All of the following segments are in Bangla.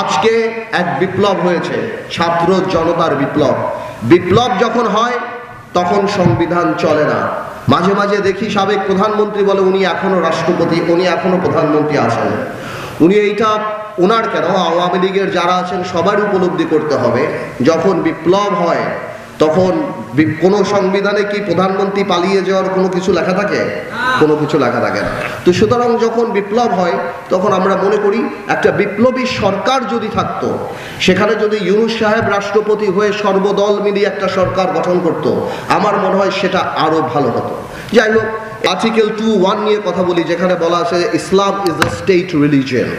আজকে এক বিপ্লব হয়েছে, ছাত্র জনতার বিপ্লব। বিপ্লব যখন হয়, তখন সংবিধান চলে না। মাঝে মাঝে দেখি সাবেক প্রধানমন্ত্রী বলে উনি এখনও রাষ্ট্রপতি, উনি এখনও প্রধানমন্ত্রী আছেন। উনি এইটা ওনার কেন? আওয়ামী লীগের যারা আছেন সবার উপলব্ধি করতে হবে, যখন বিপ্লব হয় তখন কোনো সংবিধানে কি প্রধানমন্ত্রী পালিয়ে যাওয়ার কোনো কিছু লেখা থাকে? কোনো কিছু লেখা থাকে না। তো সুতরাং যখন বিপ্লব হয় তখন আমরা মনে করি একটা বিপ্লবী সরকার যদি থাকতো সেখানে যদি ইউনুস সাহেব রাষ্ট্রপতি হয়ে সর্বদল মিলিয়ে একটা সরকার গঠন করত আমার মনে হয় সেটা আরও ভালো হতো। যাই হোক আর্টিকেল টু ওয়ান নিয়ে কথা বলি যেখানে বলা আছে Islam is a state religion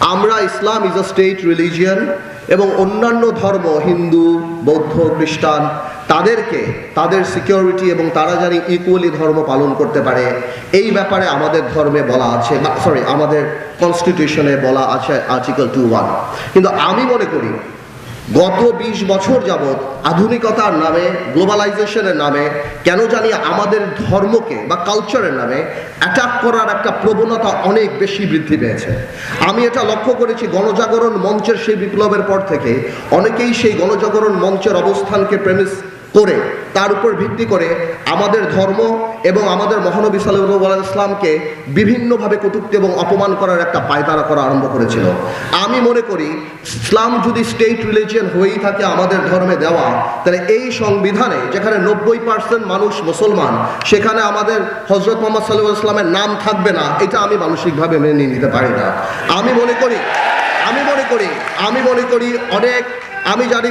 আমরা Islam is a state religion এবং অন্যান্য ধর্ম, হিন্দু, বৌদ্ধ, খ্রিস্টান, তাদেরকে, তাদের সিকিউরিটি এবং তারা জানি ইকুয়ালি ধর্ম পালন করতে পারে। এই ব্যাপারে আমাদের ধর্মে বলা আছে সরি আমাদের কনস্টিটিউশনে বলা আছে আর্টিকেল টু ওয়ান কিন্তু আমি মনে করি গত ২০ বছর যাবৎ আধুনিকতার নামে, গ্লোবালাইজেশনের নামে, কেন জানি আমাদের ধর্মকে বা কালচারের নামে অ্যাটাক করার একটা প্রবণতা অনেক বেশি বৃদ্ধি পেয়েছে। আমি এটা লক্ষ্য করেছি গণজাগরণ মঞ্চের সেই বিপ্লবের পর থেকে। অনেকেই সেই গণজাগরণ মঞ্চের অবস্থানকে প্রেমিস করে, তার উপর ভিত্তি করে আমাদের ধর্ম এবং আমাদের মহানবী সাল্লাহ ইসলামকে বিভিন্নভাবে কটুক্তি এবং অপমান করার একটা পায়তারা করা আরম্ভ করেছিল। আমি মনে করি, ইসলাম যদি স্টেট রিলিজিয়ান হয়েই থাকে আমাদের ধর্মে দেওয়া, তাহলে এই সংবিধানে যেখানে নব্বই পার্সেন্ট মানুষ মুসলমান, সেখানে আমাদের হজরত মোহাম্মদ সাল্লাহ ইসলামের নাম থাকবে না, এটা আমি মানসিকভাবে মেনে নিতে পারি না। আমি মনে করি, আমি মনে করি, আমি মনে করি অনেক, আমি জানি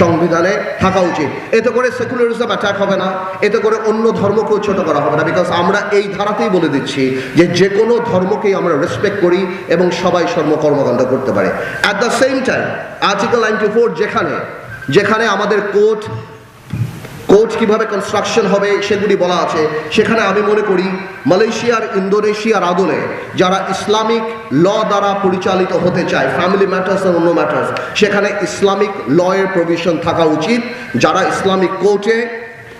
সংবিধানে থাকা উচিত। এতে করে সেকুলারিজম অ্যাটাক হবে না, এতে করে অন্য ধর্মকেও ছোট করা হবে না বিকজ আমরা এই ধারাতেই বলে দিচ্ছি যে যে কোনো ধর্মকেই আমরা রেসপেক্ট করি এবং সবাই সর্ব কর্মকাণ্ড করতে পারে। At the same time article ninety four যেখানে যেখানে আমাদের কোর্ট কোর্ট কীভাবে কনস্ট্রাকশন হবে সেগুলি বলা আছে। সেখানে আমি মনে করি মালয়েশিয়ার, ইন্দোনেশিয়ার আদলে যারা ইসলামিক ল দ্বারা পরিচালিত হতে চায় ফ্যামিলি ম্যাটার্স আর অন্য ম্যাটার্স সেখানে ইসলামিক লয়ের প্রভিশন থাকা উচিত। যারা ইসলামিক কোর্টে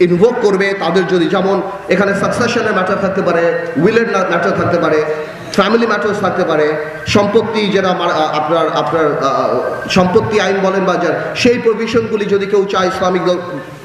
ইনভোক করবে, তাদের যদি যেমন এখানে সাকসেশনের ম্যাটার থাকতে পারে উইলের ম্যাটার থাকতে পারে ফ্যামিলি ম্যাটার্স থাকতে পারে, সম্পত্তি যেটা আপনার আপনার সম্পত্তি আইন বলেন বা সেই প্রভিশনগুলি যদি কেউ চায় ইসলামিক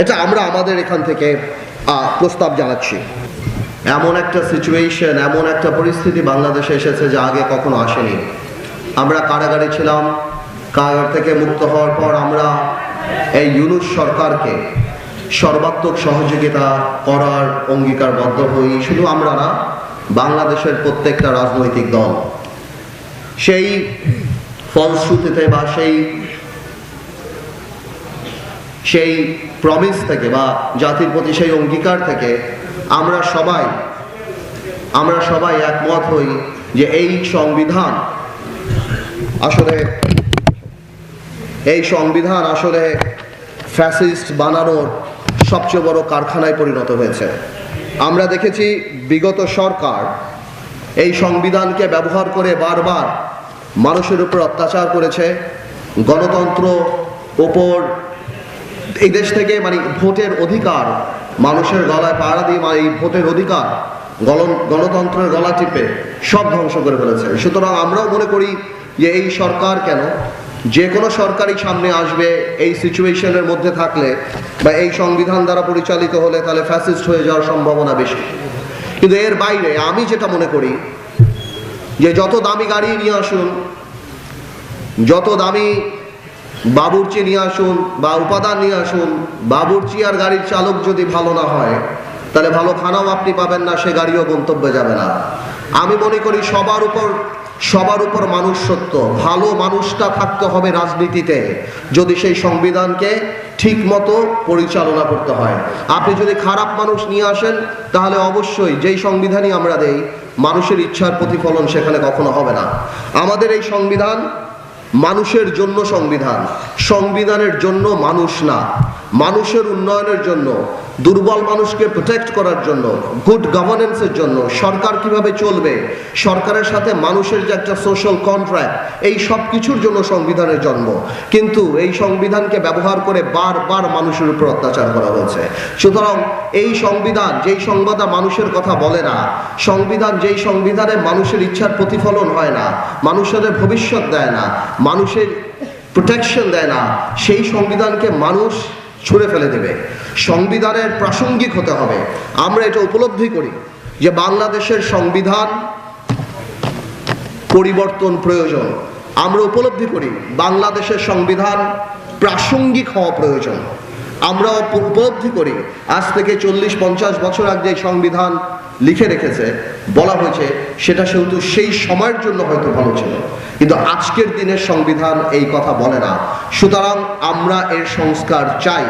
এটা আমরা আমাদের এখান থেকে প্রস্তাব জানাচ্ছি। এমন একটা সিচুয়েশন এমন একটা পরিস্থিতি বাংলাদেশে এসেছে যা আগে কখনো আসেনি। আমরা কারাগারে ছিলাম, কারাগার থেকে মুক্ত হওয়ার পর আমরা এই ইউনুস সরকারকে সর্বাত্মক সহযোগিতা করার অঙ্গীকারবদ্ধ হই। শুধু আমরা না, বাংলাদেশের প্রত্যেকটা রাজনৈতিক দল। সেই ফলশ্রুতিতে বা সেই সেই প্রমিস থেকে বা জাতির প্রতি সেই অঙ্গীকার থেকে আমরা সবাই আমরা সবাই একমত হই যে এই সংবিধান আসলে, এই সংবিধান আসলে ফ্যাসিস্ট বানানোর সবচেয়ে বড় কারখানায় পরিণত হয়েছে। আমরা দেখেছি বিগত সরকার এই সংবিধানকে ব্যবহার করে বারবার মানুষের উপর অত্যাচার করেছে, গণতন্ত্র ওপর এই দেশ থেকে মানে ভোটের অধিকার, মানুষের গলায় পাড়া দিয়ে মানে এই ভোটের অধিকার গণ- গণতন্ত্রের গলা টিপে সব ধ্বংস করে ফেলেছে। সুতরাং আমরাও মনে করি যে এই সরকার কেন? যে কোনো সরকারই সামনে আসবে এই সিচুয়েশনের মধ্যে থাকলে বা এই সংবিধান দ্বারা পরিচালিত হলে তাহলে ফ্যাসিস্ট হয়ে যাওয়ার সম্ভাবনা বেশি। কিন্তু এর বাইরে আমি যেটা মনে করি যে যত দামি গাড়ি নিয়ে আসুন, যত দামি বাবুর্চি নিয়ে আসুন বা উপাদান নিয়ে আসুন, বাবুর্চি আর গাড়ির চালক যদি ভালো না হয়, তাহলে ভালো খানাও আপনি পাবেন না, সে গাড়িও গন্তব্যে যাবে না। আমি মনে করি সবার উপর সবার উপর মানুষ সত্য, ভালো মানুষটা থাকতে হবে রাজনীতিতে, যদি সেই সংবিধানকে ঠিক মতো পরিচালনা করতে হয়। আপনি যদি খারাপ মানুষ নিয়ে আসেন, তাহলে অবশ্যই যেই সংবিধানই আমরা দেই, মানুষের ইচ্ছার প্রতিফলন সেখানে কখনো হবে না। আমাদের এই সংবিধান মানুষের জন্য সংবিধান, সংবিধানের জন্য মানুষ না। মানুষের উন্নয়নের জন্য, দুর্বল মানুষকে প্রোটেক্ট করার জন্য গুড গভর্নেন্সের জন্য সরকার কীভাবে চলবে, সরকারের সাথে মানুষের যে একটা সোশ্যাল কন্ট্রাক্ট এই সব কিছুর জন্য সংবিধানের জন্ম। কিন্তু এই সংবিধানকে ব্যবহার করে বারবার মানুষের উপর অত্যাচার করা হয়েছে। সুতরাং এই সংবিধান, যেই সংবিধান মানুষের কথা বলে না, সংবিধান যেই সংবিধানে মানুষের ইচ্ছার প্রতিফলন হয় না, মানুষের ভবিষ্যৎ দেয় না মানুষের প্রোটেকশন দেয় না, সেই সংবিধানকে মানুষ ছুঁড়ে ফেলে দেবে। সংবিধানের প্রাসঙ্গিক হতে হবে। আমরা এটা উপলব্ধি করি যে বাংলাদেশের সংবিধান পরিবর্তন প্রয়োজন। আমরা উপলব্ধি করি বাংলাদেশের সংবিধান প্রাসঙ্গিক হওয়া প্রয়োজন। আমরা উপ- উপলব্ধি করি। আজ থেকে চল্লিশ, পঞ্চাশ বছর আগে সংবিধান লিখে রেখেছে, বলা হয়েছে, সেটা সেহেতু সেই সময়ের জন্য হয়তো ভালো ছিল। কিন্তু আজকের দিনের সংবিধান এই কথা বলে না। সুতরাং আমরা এর সংস্কার চাই।